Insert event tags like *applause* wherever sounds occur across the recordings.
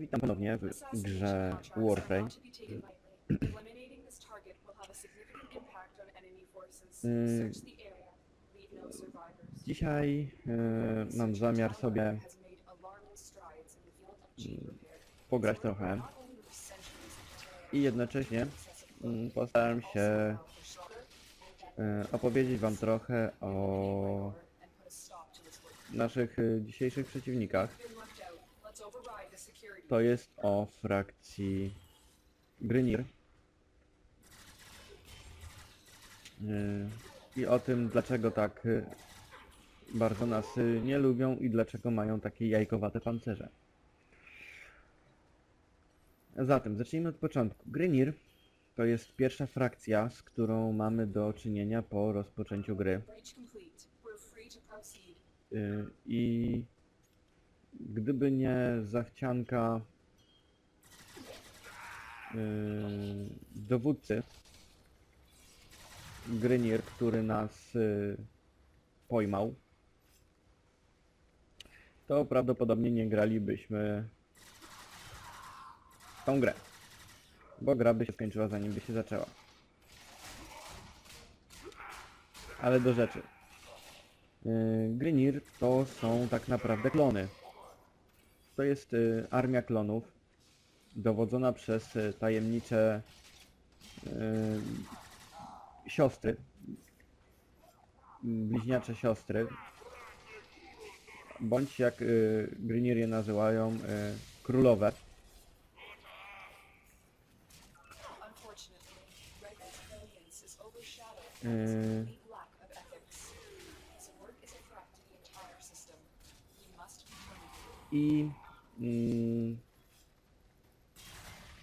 Witam ponownie w grze Warframe. Mm, Dzisiaj e, mam zamiar sobie mm, pograć trochę i jednocześnie mm, postaram się e, opowiedzieć Wam trochę o naszych e, dzisiejszych przeciwnikach. To jest o frakcji Grynir. Yy, I o tym, dlaczego tak yy, bardzo nas yy, nie lubią i dlaczego mają takie jajkowate pancerze. Zatem, zacznijmy od początku. Grynir to jest pierwsza frakcja, z którą mamy do czynienia po rozpoczęciu gry. I gdyby nie zachcianka yy, dowódcy Grynier, który nas yy, pojmał, to prawdopodobnie nie gralibyśmy w tą grę. Bo gra by się skończyła zanim by się zaczęła. Ale do rzeczy. Yy, to są tak naprawdę klony. To jest y, armia klonów dowodzona przez y, tajemnicze y, siostry, bliźniacze siostry, bądź jak y, Grinier je nazywają, królowe. I mm,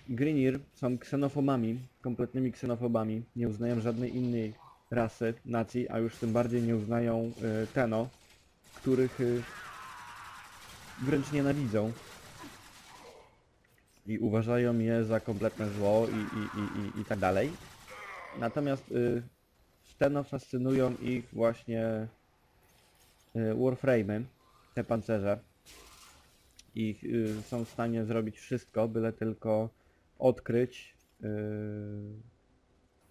Greenir są ksenofobami, kompletnymi ksenofobami. Nie uznają żadnej innej rasy, nacji, a już tym bardziej nie uznają y, Teno, których y, wręcz nienawidzą. I uważają je za kompletne zło i, i, i, i, i tak dalej. Natomiast y, Teno fascynują ich właśnie y, Warframe'y, te pancerze i y, są w stanie zrobić wszystko, byle tylko odkryć y,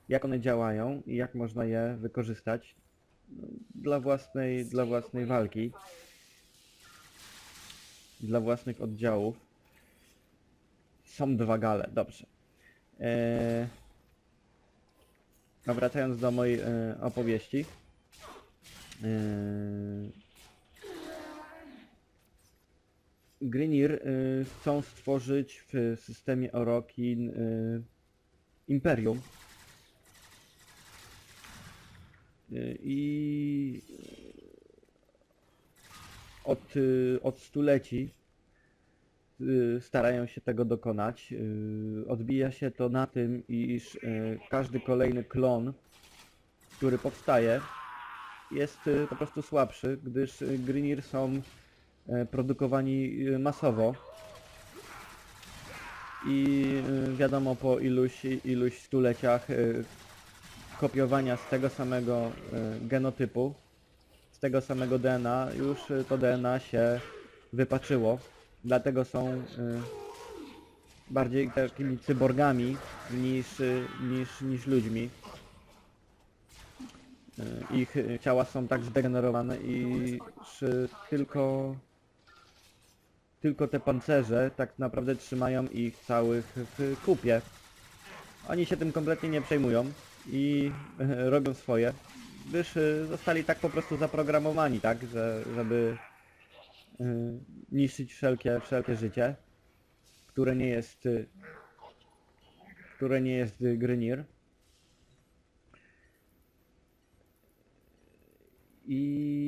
jak one działają i jak można je wykorzystać no, dla własnej, dla własnej walki, dla własnych oddziałów. Są dwa gale, dobrze. E, a wracając do mojej e, opowieści. E, Greenir y, chcą stworzyć w systemie Orokin y, imperium. Y, I od, od stuleci starają się tego dokonać. Odbija się to na tym, iż każdy kolejny klon, który powstaje, jest po prostu słabszy, gdyż Greenir są produkowani y, masowo. I y, wiadomo po iluś, iluś stuleciach kopiowania z tego samego genotypu, z tego samego DNA, już to DNA się wypaczyło. Dlatego są bardziej takimi cyborgami niż, niż, niż ludźmi. Ich ciała są tak zdegenerowane, iż tylko tylko te pancerze tak naprawdę trzymają ich całych w kupie. Oni się tym kompletnie nie przejmują i *laughs* robią swoje, gdyż zostali tak po prostu zaprogramowani, tak, że, żeby e, niszczyć wszelkie, wszelkie życie, które nie jest które nie jest Grynir. I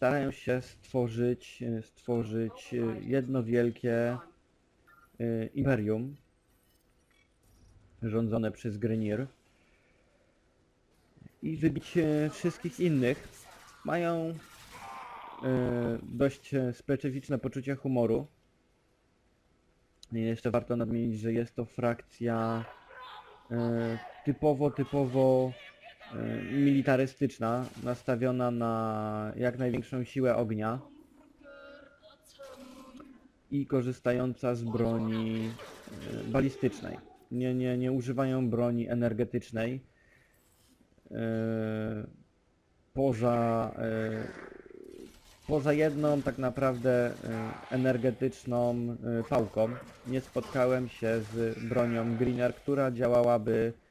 starają się stworzyć, e, stworzyć e, jedno wielkie e, imperium rządzone przez Grenier i wybić wszystkich innych. Mają dość specyficzne poczucie humoru. I jeszcze warto nadmienić, że jest to frakcja typowo, typowo militarystyczna, nastawiona na jak największą siłę ognia. i korzystająca z broni e, balistycznej. Nie, nie, nie używają broni energetycznej. E, Poza, e, poza jedną tak naprawdę e, energetyczną e, pałką nie spotkałem się z bronią Greener, która działałaby e,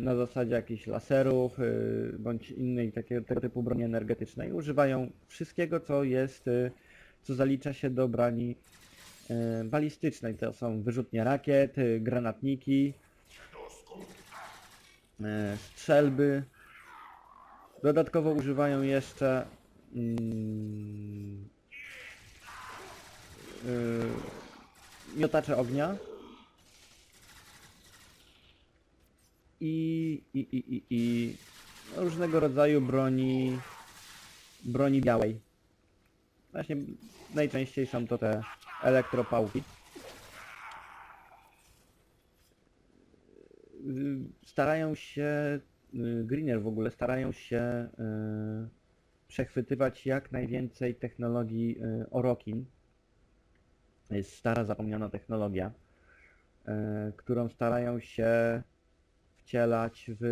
na zasadzie jakichś laserów e, bądź innej takiego tego typu broni energetycznej. Używają wszystkiego, co jest, e, co zalicza się do broni balistycznej. To są wyrzutnie rakiet, granatniki, strzelby. Dodatkowo używają jeszcze mm, y, miotacze ognia i, i, i, i, i różnego rodzaju broni broni białej. Właśnie najczęściej są to te elektropałki. Starają się, y, Greener w ogóle starają się y, przechwytywać jak najwięcej technologii y, Orokin. Jest stara, zapomniana technologia, którą starają się wcielać w,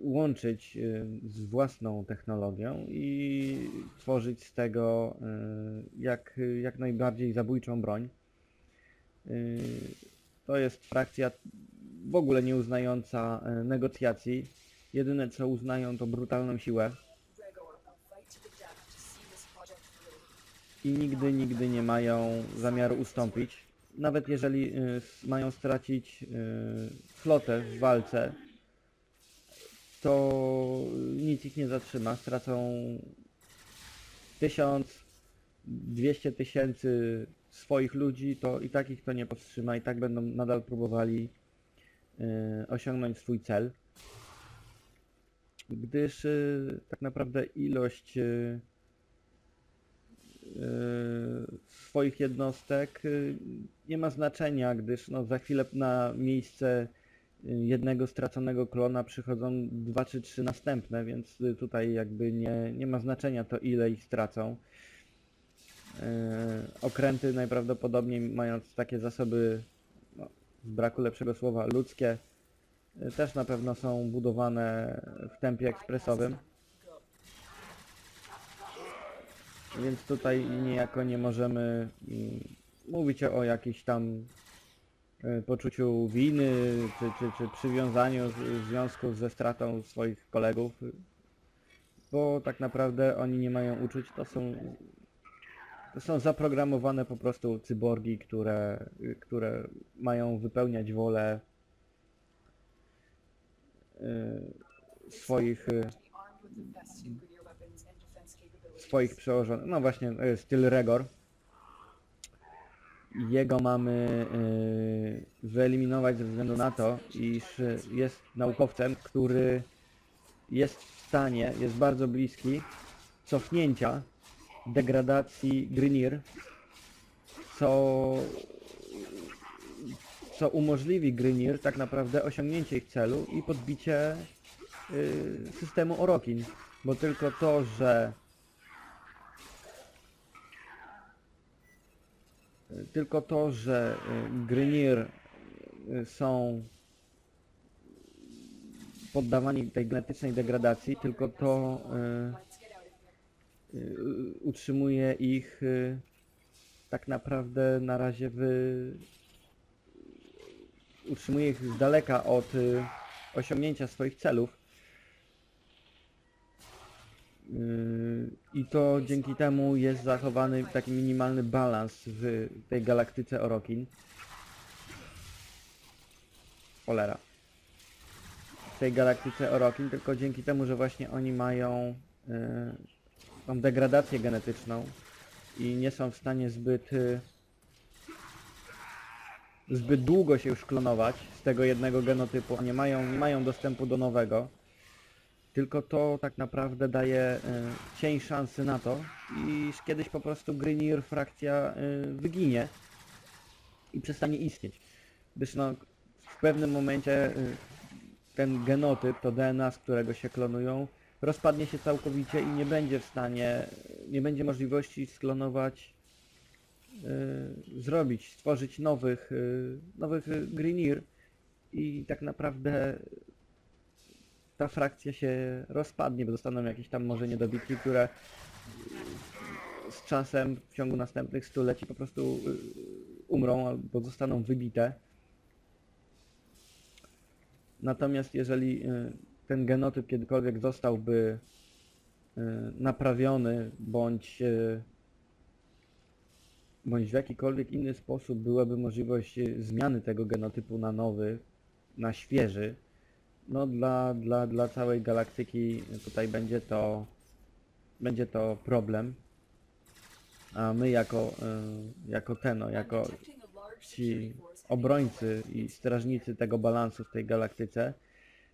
łączyć y, z własną technologią i tworzyć z tego y, jak, jak najbardziej zabójczą broń. Y, To jest frakcja w ogóle nie uznająca negocjacji. Jedyne co uznają to brutalną siłę i nigdy, nigdy nie mają zamiaru ustąpić. Nawet jeżeli y, mają stracić y, flotę w walce, to nic ich nie zatrzyma. Stracą 1000, 200 tysięcy swoich ludzi, to i tak ich to nie powstrzyma, i tak będą nadal próbowali y, osiągnąć swój cel. Gdyż tak naprawdę ilość swoich jednostek y, nie ma znaczenia, gdyż no, za chwilę na miejsce y, jednego straconego klona przychodzą dwa czy trzy następne, więc tutaj jakby nie, nie ma znaczenia to ile ich stracą. Okręty najprawdopodobniej mając takie zasoby, no, z braku lepszego słowa, ludzkie, też na pewno są budowane w tempie ekspresowym. Go. Więc tutaj niejako nie możemy mm, mówić o jakichś tam e, poczuciu winy czy, czy, czy przywiązaniu z- w związku ze stratą swoich kolegów, bo tak naprawdę oni nie mają uczuć, to są, to są zaprogramowane po prostu cyborgi, które, które mają wypełniać wolę swoich swoich przełożonych. No właśnie, jest styl Regor. Jego mamy yy, wyeliminować ze względu na to, iż jest naukowcem, który jest w stanie, jest bardzo bliski cofnięcia degradacji Grynir, co, co umożliwi Grynir tak naprawdę osiągnięcie ich celu i podbicie y, systemu Orokin. Bo tylko to, że Tylko to, że y, Grynir y, są poddawani tej genetycznej degradacji, tylko to y, utrzymuje ich tak naprawdę na razie w... utrzymuje ich z daleka od osiągnięcia swoich celów. I to dzięki temu jest zachowany taki minimalny balans w tej galaktyce Orokin. Cholera. W tej galaktyce Orokin, tylko dzięki temu, że właśnie oni mają yy, tą degradację genetyczną i nie są w stanie zbyt yy, zbyt długo się już klonować z tego jednego genotypu, a nie mają, nie mają dostępu do nowego. Tylko to tak naprawdę daje e, cień szansy na to, iż kiedyś po prostu Greeneer frakcja e, wyginie i przestanie istnieć. Gdyż no, w pewnym momencie e, ten genotyp, to DNA, z którego się klonują, rozpadnie się całkowicie i nie będzie w stanie, nie będzie możliwości sklonować y, zrobić, stworzyć nowych, y, nowych Greenir i tak naprawdę ta frakcja się rozpadnie, bo zostaną jakieś tam może niedobitki, które z czasem w ciągu następnych stuleci po prostu y, umrą albo zostaną wybite. Natomiast jeżeli y, ten genotyp kiedykolwiek zostałby y, naprawiony bądź bądź w jakikolwiek inny sposób byłaby możliwość zmiany tego genotypu na nowy, na świeży, no dla, dla, dla całej galaktyki tutaj będzie to będzie to problem. A my jako, y, jako Teno, jako ci obrońcy i strażnicy tego balansu w tej galaktyce,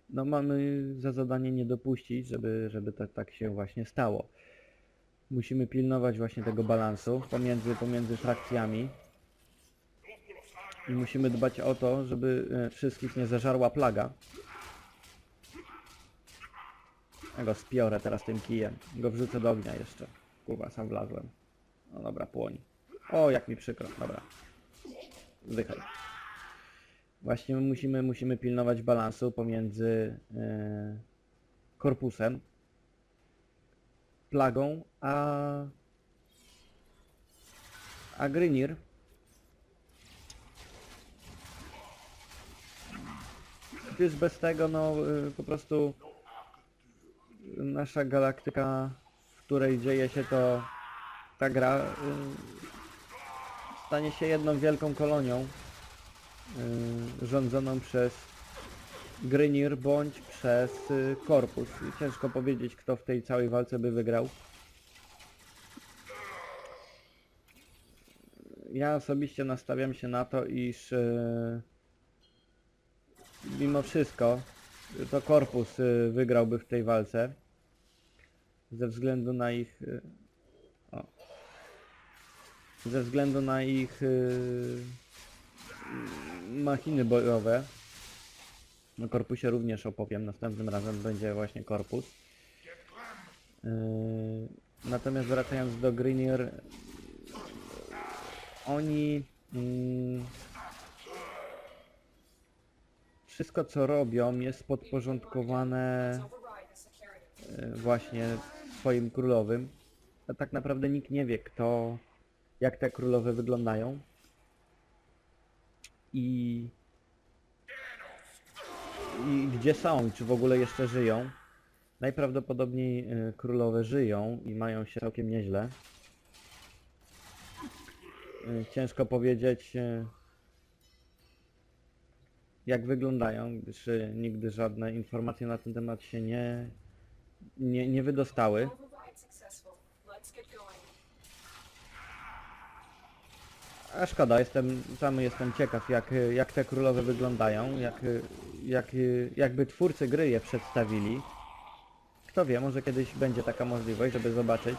no mamy za zadanie nie dopuścić, żeby, żeby to tak się właśnie stało. Musimy pilnować właśnie tego balansu pomiędzy, pomiędzy frakcjami i musimy dbać o to, żeby e, wszystkich nie zażarła plaga. Ja go spiorę teraz tym kijem. Go wrzucę do ognia jeszcze. Kurwa, sam wlazłem. No dobra, płoń. O, jak mi przykro. Dobra. Zdychaj. Właśnie musimy, musimy pilnować balansu pomiędzy e, korpusem, plagą, a, a Grynir. Gdyż bez tego, no y, po prostu nasza galaktyka, w której dzieje się to ta gra, y, stanie się jedną wielką kolonią y, rządzoną przez Grynir bądź przez y, korpus. I Ciężko powiedzieć, kto w tej całej walce by wygrał. Ja osobiście nastawiam się na to, iż y, mimo wszystko to korpus y, wygrałby w tej walce. Ze względu na ich y, o, ze względu na ich y, machiny bojowe. O korpusie również opowiem, następnym razem będzie właśnie korpus. Natomiast wracając do Greenir, oni mm, wszystko co robią jest podporządkowane e, właśnie swoim królowym. A tak naprawdę nikt nie wie, kto, jak te królowe wyglądają. I, i gdzie są, czy w ogóle jeszcze żyją. Najprawdopodobniej e, królowe żyją i mają się całkiem nieźle. E, Ciężko powiedzieć, jak wyglądają, gdyż e, nigdy żadne informacje na ten temat się nie, nie, nie wydostały. A szkoda, jestem, sam jestem ciekaw jak, jak te królowe wyglądają, jak, jak, jakby twórcy gry je przedstawili. Kto wie, może kiedyś będzie taka możliwość, żeby zobaczyć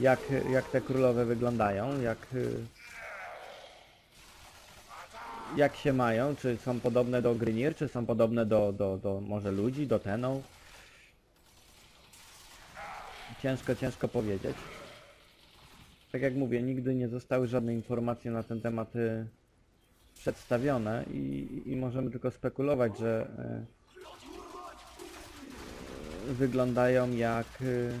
jak, jak te królowe wyglądają, jak, jak się mają, czy są podobne do Grynir, czy są podobne do, do, do może ludzi, do Tenów. Ciężko, ciężko powiedzieć tak jak mówię, nigdy nie zostały żadne informacje na ten temat y, przedstawione i, i możemy tylko spekulować, że y, wyglądają jak y,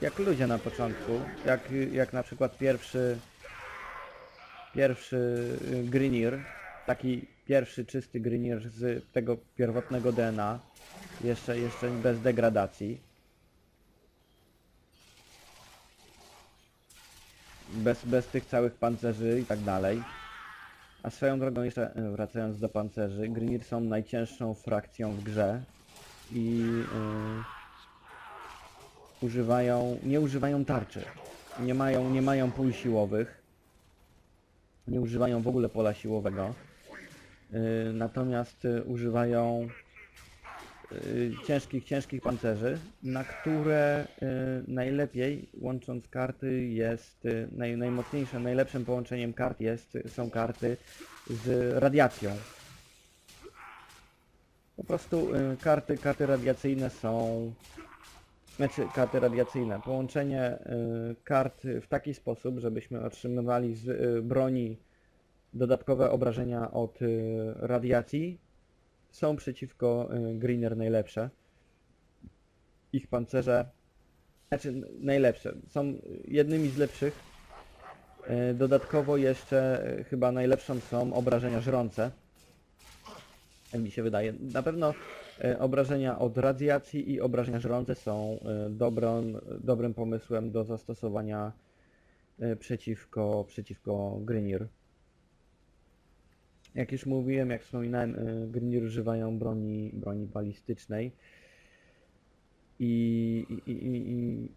jak ludzie na początku, jak, jak na przykład pierwszy pierwszy y, Greenir, taki pierwszy czysty Greenir z tego pierwotnego DNA, jeszcze, jeszcze bez degradacji. bez, bez tych całych pancerzy i tak dalej. A swoją drogą jeszcze e, wracając do pancerzy, Greenir są najcięższą frakcją w grze i e, używają, nie używają tarczy. Nie mają, nie mają pól siłowych. Nie używają w ogóle pola siłowego. E, natomiast e, używają y, ciężkich, ciężkich pancerzy, na które y, najlepiej łącząc karty jest, y, naj, najmocniejszym, najlepszym połączeniem kart jest, są karty z radiacją. Po prostu y, karty, karty radiacyjne są, znaczy karty radiacyjne, połączenie y, kart w taki sposób, żebyśmy otrzymywali z y, broni dodatkowe obrażenia od y, radiacji, są przeciwko y, Greener najlepsze. Ich pancerze, znaczy najlepsze, są jednymi z lepszych. Y, Dodatkowo jeszcze y, chyba najlepszą są obrażenia żrące. Jak mi się wydaje. Na pewno obrażenia od radiacji i obrażenia żrące są e, dobrym, dobrym pomysłem do zastosowania e, przeciwko, przeciwko Grynir. Jak już mówiłem, jak wspominałem, e, Grynir używają broni, broni balistycznej i, i, i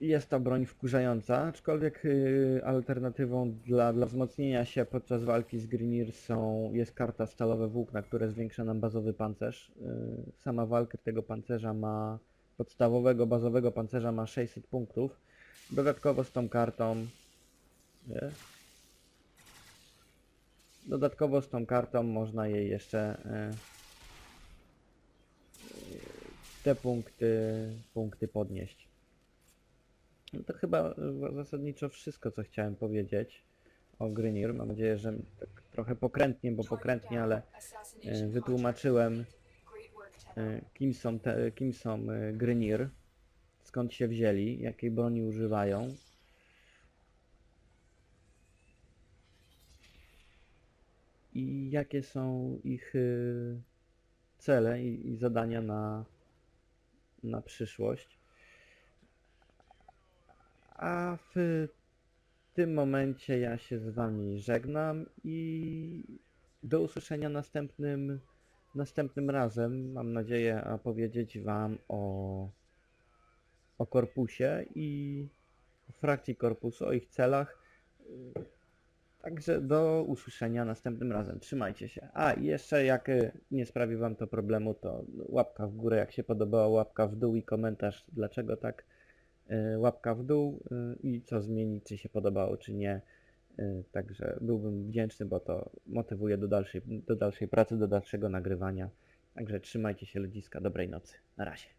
jest to broń wkurzająca, aczkolwiek y, alternatywą dla, dla wzmocnienia się podczas walki z Greenir są, jest karta stalowe włókna, które zwiększa nam bazowy pancerz. Y, sama walka tego pancerza ma, podstawowego bazowego pancerza ma 600 punktów. Dodatkowo z tą kartą, nie? dodatkowo z tą kartą można jej jeszcze y, y, te punkty, punkty podnieść. No to chyba e, zasadniczo wszystko, co chciałem powiedzieć o Grynir. Mam nadzieję, że tak trochę pokrętnie, bo pokrętnie, ale e, wytłumaczyłem, e, kim są, te, kim są Grynir, skąd się wzięli, jakiej broni używają. I jakie są ich cele i, i zadania na, na przyszłość. A w tym momencie ja się z wami żegnam i do usłyszenia następnym, następnym razem. Mam nadzieję opowiedzieć wam o, o korpusie i o frakcji korpusu, o ich celach. Także do usłyszenia następnym razem. Trzymajcie się. A jeszcze jak y, nie sprawi wam to problemu, to łapka w górę jak się podobała, łapka w dół i komentarz dlaczego tak. Y, Łapka w dół y, i co zmienić, czy się podobało, czy nie. Y, Także byłbym wdzięczny, bo to motywuje do dalszej, do dalszej pracy, do dalszego nagrywania. Także trzymajcie się ludziska, dobrej nocy. Na razie.